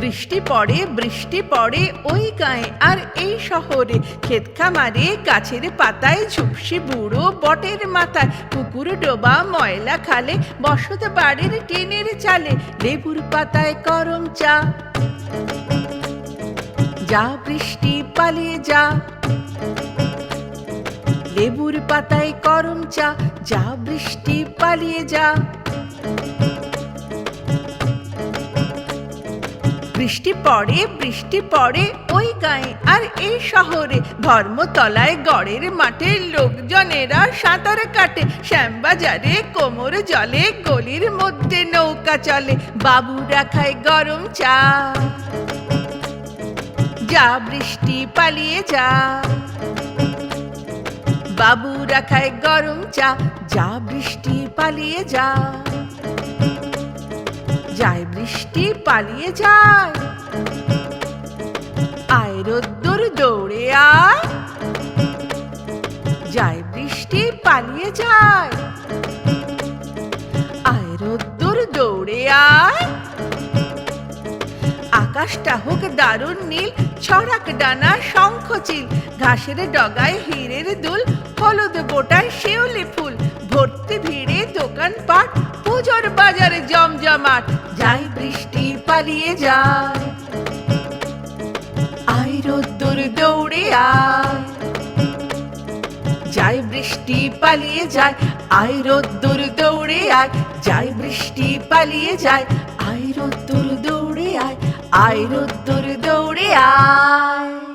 বৃষ্টি পড়ে বৃষ্টি পড়ে ওই গায়ে। আর এই শহরে ক্ষেত খামারে, গাছের পাতায় ঝুপসি বুড়ো বটের মাথায় পুকুর ডোবা ময়লা খালে, বসত বাড়ির টিনের চালে, লেবুর পাতায় করম চা। যা বৃষ্টি পালিয়ে যা। লেবুর পাতায় করম চা, যা বৃষ্টি পালিয়ে যা। বৃষ্টি পড়ে বৃষ্টি পড়ে ওই গায়ে। আর এই শহরে ধর্মতলায় গড়ের মাঠে লোকজনেরা সাঁতার কাটে। শ্যামবাজারে কোমর জলে, গলির মধ্যে নৌকা চলে। বাবুরা খায় গরম চা। যা বৃষ্টি পালিয়ে যা। বাবুরা খায় গরম চা। যা বৃষ্টি পালিয়ে যা। যায়, বৃষ্টি পালিয়ে যায়। আয় রোদ্দুর দৌড়ে আয়। যায়, বৃষ্টি পালিয়ে যায়। আয় রোদ্দুর দৌড়ে আয়। আকাশটা হোক দারুণ নীল, ছড়াক ডানা শঙ্খ চিল, ঘাসের ডগায় হীরের দুল, হলুদ বোটায় শিউলি বাজারে জমজমাট, যাই বৃষ্টি পালিয়ে যায়। আই রোদ্দুর দৌড়ে আয়। যাই বৃষ্টি পালিয়ে যায় আই রোদ্দুর দৌড়ে আয়। যাই বৃষ্টি পালিয়ে যায় আই রোদ্দুর দৌড়ে আয় আই রোদ্দুর দৌড়ে আয়।